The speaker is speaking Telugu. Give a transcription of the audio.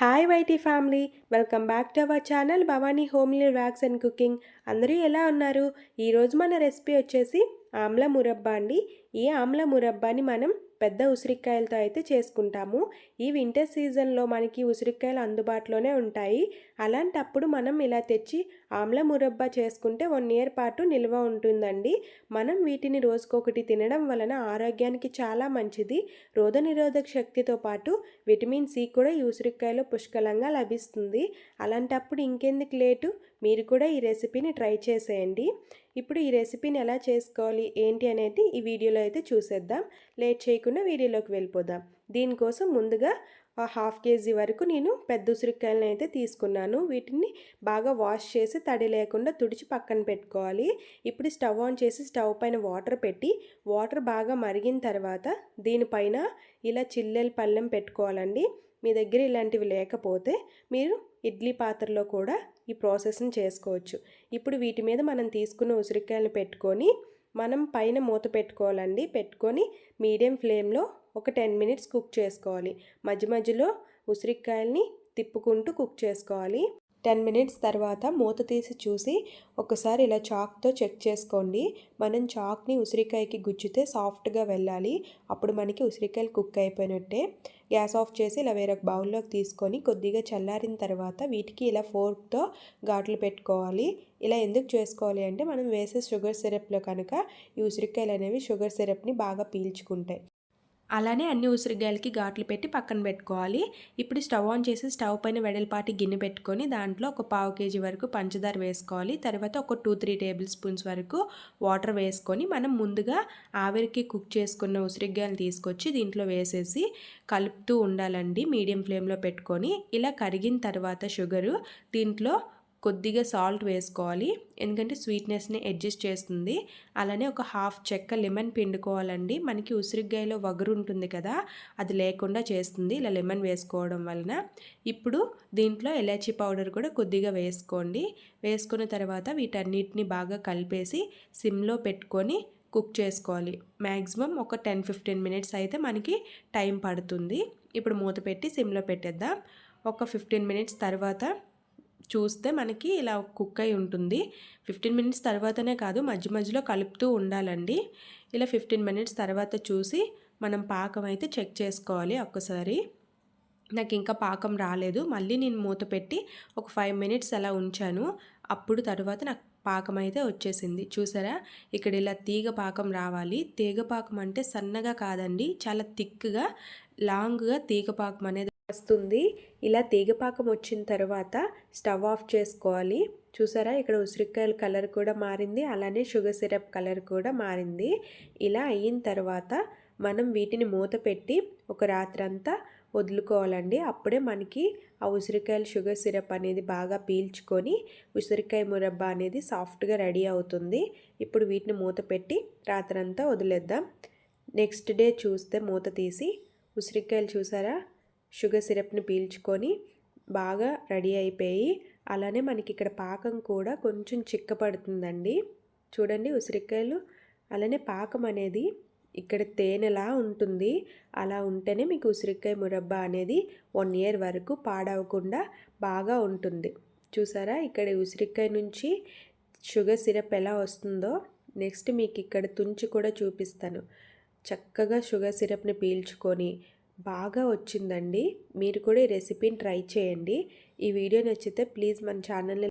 Hi YT family welcome back to our channel Bhavani homely vlogs and cooking అందరూ ఎలా ఉన్నారు? ఈరోజు మన రెసిపీ వచ్చేసి ఆమ్ల మురబ్బా అండి. ఈ ఆమ్ల మురబ్బాని మనం పెద్ద ఉసిరికాయలతో అయితే చేసుకుంటాము. ఈ వింటర్ సీజన్లో మనకి ఉసిరికాయలు అందుబాటులోనే ఉంటాయి. అలాంటప్పుడు మనం ఇలా తెచ్చి ఆమ్ల మురబ్బా చేసుకుంటే వన్ ఇయర్ పాటు నిల్వ ఉంటుందండి. మనం వీటిని రోజుకొకటి తినడం వలన ఆరోగ్యానికి చాలా మంచిది. రోగనిరోధక శక్తితో పాటు విటమిన్ సి కూడా ఈ ఉసిరికాయలో పుష్కలంగా లభిస్తుంది. అలాంటప్పుడు ఇంకెందుకు లేటు? మీరు కూడా ఈ రెసిపీని ట్రై చేసేయండి. ఇప్పుడు ఈ రెసిపీని ఎలా చేసుకోవాలి? ఏంటి అనేది ఈ వీడియోలో అయితే చూసేద్దాం. లేట్ చేయకుండా వీడియోలోకి వెళ్ళిపోదాం. దీనికోసం ముందుగా హాఫ్ కేజీ వరకు నేను పెద్ద ఉసిరికాయలను అయితే తీసుకున్నాను. వీటిని బాగా వాష్ చేసి తడి లేకుండా తుడిచి పక్కన పెట్టుకోవాలి. ఇప్పుడు స్టవ్ ఆన్ చేసి స్టవ్ పైన వాటర్ పెట్టి వాటర్ బాగా మరిగిన తర్వాత దీనిపైన ఇలా చిల్లెలు పళ్ళెం పెట్టుకోవాలండి. మీ దగ్గర ఇలాంటివి లేకపోతే మీరు ఇడ్లీ పాత్రలో కూడా ఈ ప్రాసెస్ని చేసుకోవచ్చు. ఇప్పుడు వీటి మీద మనం తీసుకున్న ఉసిరికాయలను పెట్టుకొని మనం పైన మూత పెట్టుకోవాలండి. పెట్టుకొని మీడియం ఫ్లేమ్లో ఒక టెన్ మినిట్స్ కుక్ చేసుకోవాలి. మధ్య మధ్యలో ఉసిరికాయల్ని తిప్పుకుంటూ కుక్ చేసుకోవాలి. టెన్ మినిట్స్ తర్వాత మూత తీసి చూసి ఒకసారి ఇలా చాక్తో చెక్ చేసుకోండి. మనం చాక్ని ఉసిరికాయకి గుచ్చితే సాఫ్ట్గా వెళ్ళాలి. అప్పుడు మనకి ఉసిరికాయలు కుక్ అయిపోయినట్టే. గ్యాస్ ఆఫ్ చేసి ఇలా వేరొక బౌల్లోకి తీసుకొని కొద్దిగా చల్లారిన తర్వాత వీటికి ఇలా ఫోర్క్తో ఘాట్లు పెట్టుకోవాలి. ఇలా ఎందుకు చేసుకోవాలి అంటే మనం వేసే షుగర్ సిరప్లో కనుక ఈ ఉసిరికాయలు అనేవి షుగర్ సిరప్ని బాగా పీల్చుకుంటాయి. అలానే అన్ని ఉసిరిగాయలకి ఘాట్లు పెట్టి పక్కన పెట్టుకోవాలి. ఇప్పుడు స్టవ్ ఆన్ చేసి స్టవ్ పైన వెడల్పాటి గిన్నె పెట్టుకొని దాంట్లో ఒక పావు కేజీ వరకు పంచదార వేసుకోవాలి. తర్వాత ఒక టూ త్రీ టేబుల్ స్పూన్స్ వరకు వాటర్ వేసుకొని మనం ముందుగా ఆవిరికి కుక్ చేసుకున్న ఉసిరిగాయలు తీసుకొచ్చి దీంట్లో వేసేసి కలుపుతూ ఉండాలండి. మీడియం ఫ్లేమ్లో పెట్టుకొని ఇలా కరిగిన తర్వాత షుగరు దీంట్లో కొద్దిగా సాల్ట్ వేసుకోవాలి. ఎందుకంటే స్వీట్నెస్ని అడ్జస్ట్ చేస్తుంది. అలానే ఒక హాఫ్ చెక్క లెమన్ పిండుకోవాలండి. మనకి ఉసిరికాయలో వగరు ఉంటుంది కదా అది లేకుండా చేస్తుంది ఇలా లెమన్ వేసుకోవడం వలన. ఇప్పుడు దీంట్లో ఎలాచీ పౌడర్ కూడా కొద్దిగా వేసుకోండి. వేసుకున్న తర్వాత వీటన్నిటిని బాగా కలిపేసి సిమ్లో పెట్టుకొని కుక్ చేసుకోవాలి. మ్యాక్సిమం ఒక టెన్ ఫిఫ్టీన్ మినిట్స్ అయితే మనకి టైం పడుతుంది. ఇప్పుడు మూత పెట్టి సిమ్లో పెట్టేద్దాం. ఒక ఫిఫ్టీన్ మినిట్స్ తర్వాత చూస్తే మనకి ఇలా కుక్ అయి ఉంటుంది. ఫిఫ్టీన్ మినిట్స్ తర్వాతనే కాదు మధ్య మధ్యలో కలుపుతూ ఉండాలండి. ఇలా ఫిఫ్టీన్ మినిట్స్ తర్వాత చూసి మనం పాకం అయితే చెక్ చేసుకోవాలి ఒక్కసారి. నాకు ఇంకా పాకం రాలేదు. మళ్ళీ నేను మూత పెట్టి ఒక ఫైవ్ మినిట్స్ అలా ఉంచాను. అప్పుడు తర్వాత నాకు పాకం అయితే వచ్చేసింది. చూసారా? ఇక్కడ ఇలా తీగ పాకం రావాలి. తీగ పాకం అంటే సన్నగా కాదండి చాలా థిక్గా లాంగ్గా తీగ పాకం అనేది వస్తుంది. ఇలా తీగపాకం వచ్చిన తర్వాత స్టవ్ ఆఫ్ చేసుకోవాలి. చూసారా? ఇక్కడ ఉసిరికాయల కలర్ కూడా మారింది. అలానే షుగర్ సిరప్ కలర్ కూడా మారింది. ఇలా అయిన తర్వాత మనం వీటిని మూత పెట్టి ఒక రాత్రంతా వదులుకోవాలండి. అప్పుడే మనకి ఆ ఉసిరికాయల షుగర్ సిరప్ అనేది బాగా పీల్చుకొని ఉసిరికాయ మురబ్బా అనేది సాఫ్ట్గా రెడీ అవుతుంది. ఇప్పుడు వీటిని మూత పెట్టి రాత్రంతా వదిలేద్దాం. నెక్స్ట్ డే చూస్తే మూత తీసి ఉసిరికాయలు చూసారా? షుగర్ సిరప్ని పీల్చుకొని బాగా రెడీ అయిపోయి అలానే మనకి ఇక్కడ పాకం కూడా కొంచెం చిక్కపడుతుందండి. చూడండి ఉసిరికాయలు. అలానే పాకం అనేది ఇక్కడ తేనెలా ఉంటుంది అలా ఉంటేనే మీకు ఉసిరికాయ మురబ్బా అనేది వన్ ఇయర్ వరకు పాడవకుండా బాగా ఉంటుంది. చూసారా? ఇక్కడ ఉసిరికాయ నుంచి షుగర్ సిరప్ ఎలా వస్తుందో నెక్స్ట్ మీకు ఇక్కడ తుంచి కూడా చూపిస్తాను. చక్కగా షుగర్ సిరప్ని పీల్చుకొని బాగా వచ్చిందండి. మీరు కూడా ఈ రెసిపీని ట్రై చేయండి. ఈ వీడియో నచ్చితే ప్లీజ్ మన ఛానల్ని